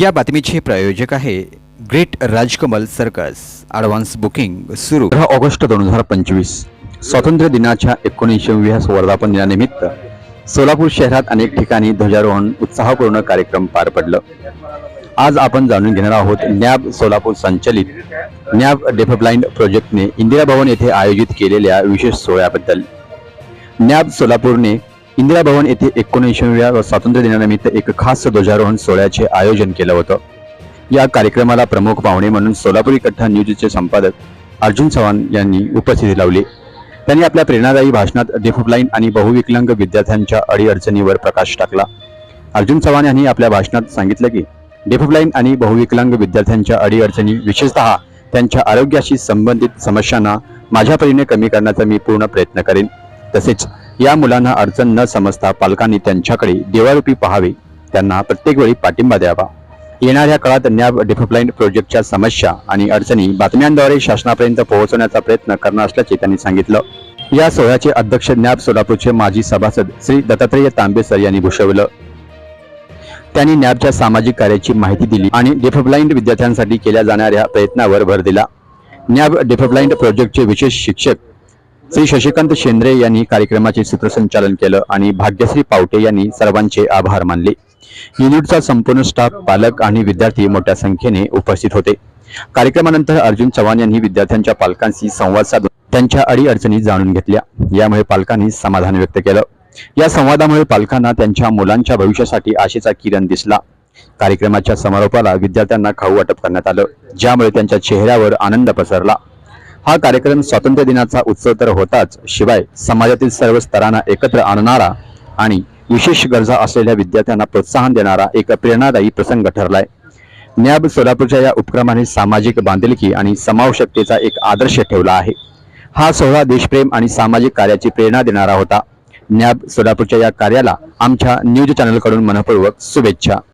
या बातमीचे प्रायोजक आहे great Rajkamal circus. Advance booking सुरू. पंधरा ऑगस्ट दोन हजार पंचवीस. स्वातंत्र्य दिनाच्या एकोणऐंशीव्या वर्धापन दिनानिमित्त सोलापूर शहरात अनेक ठिकाणी ध्वजारोहण उत्साहपूर्ण कार्यक्रम पार पडलं. आज आपण जाणून घेणार आहोत नॅब सोलापूर संचलित नॅब डेव्हलपलाइंड प्रोजेक्टने इंदिरा भवन येथे आयोजित केलेल्या विशेष सोहळ्याबद्दल. नॅब सोलापूरने इंदिरा भवन येथे एकोणऐंशीव्या स्वातंत्र्य दिनानिमित्त एक खास ध्वजारोहण सोहळ्याचे आयोजन केलं होतं. या कार्यक्रमाला प्रमुख पाहुणे म्हणून सोलापुरी कट्टा न्यूजचे संपादक अर्जुन चव्हाण यांनी उपस्थिती लावली. त्यांनी आपल्या प्रेरणादायी भाषणात डेफुब्लाइंड आणि बहुविकलांग विद्यार्थ्यांच्या अडीअडचणीवर प्रकाश टाकला. अर्जुन चव्हाण यांनी आपल्या भाषणात सांगितलं की डेफुब्लाइंड आणि बहुविकलांग विद्यार्थ्यांच्या अडीअडचणी विशेषतः त्यांच्या आरोग्याशी संबंधित समस्यांना माझ्या परीने कमी करण्याचा मी पूर्ण प्रयत्न करेन. तसेच या मुलांना अडचण न समजता पालकांनी त्यांच्याकडे देवारूपी पाहावे त्यांना प्रत्येक वेळी पाठिंबा द्यावा. येणाऱ्या काळात नॅब डेव्हलपमेंट प्रोजेक्टच्या समस्या आणि अडचणी बातम्यांद्वारे शासनापर्यंत पोहोचवण्याचा प्रयत्न करणार असल्याचे त्यांनी सांगितलं. या सोहळ्याचे अध्यक्ष नॅब सोलापूरचे माजी सभासद श्री दत्तात्रेय तांबे सर यांनी भूषवलं. त्यांनी नॅबच्या सामाजिक कार्याची माहिती दिली आणि डेफब्लाइंड विद्यार्थ्यांसाठी केल्या जाणाऱ्या प्रयत्नावर भर दिला. नॅब डेफब्लाइंड प्रोजेक्टचे विशेष शिक्षक श्री शशिकांत शेंद्रे यांनी कार्यक्रमाचे सूत्रसंचालन केलं आणि भाग्यश्री पावटे यांनी सर्वांचे आभार मानले. युनिटचा संपूर्ण स्टाफ पालक आणि विद्यार्थी मोठ्या संख्येने उपस्थित होते. कार्यक्रमानंतर अर्जुन चव्हाण यांनी विद्यार्थ्यांच्या पालकांशी संवाद साधून त्यांच्या अडीअडचणी जाणून घेतल्या. यामुळे पालकांनी समाधान व्यक्त केलं. या संवादामुळे पालकांना त्यांच्या मुलांच्या भविष्यासाठी आशेचा किरण दिसला. कार्यक्रमाच्या समारोपाला विद्यार्थ्यांना खाऊ वाटप करण्यात आलं ज्यामुळे त्यांच्या चेहऱ्यावर आनंद पसरला. हा कार्यक्रम स्वातंत्र्य दिनाचा उत्सव तर होताच शिवाय समाजातील सर्व स्तरांना एकत्र आणणारा आणि विशेष गरजा असलेल्या विद्यार्थ्यांना प्रोत्साहन देणारा एक प्रेरणादायी प्रसंग ठरलाय. न्याब सोलापूरच्या या उपक्रमाने सामाजिक बांधिलकी आणि समावशकतेचा एक आदर्श ठेवला आहे. हा सोहळा देशप्रेम आणि सामाजिक कार्याची प्रेरणा देणारा होता. नॅब सोलापूरच्या या कार्याला आमच्या न्यूज चॅनलकडून मनपूर्वक शुभेच्छा.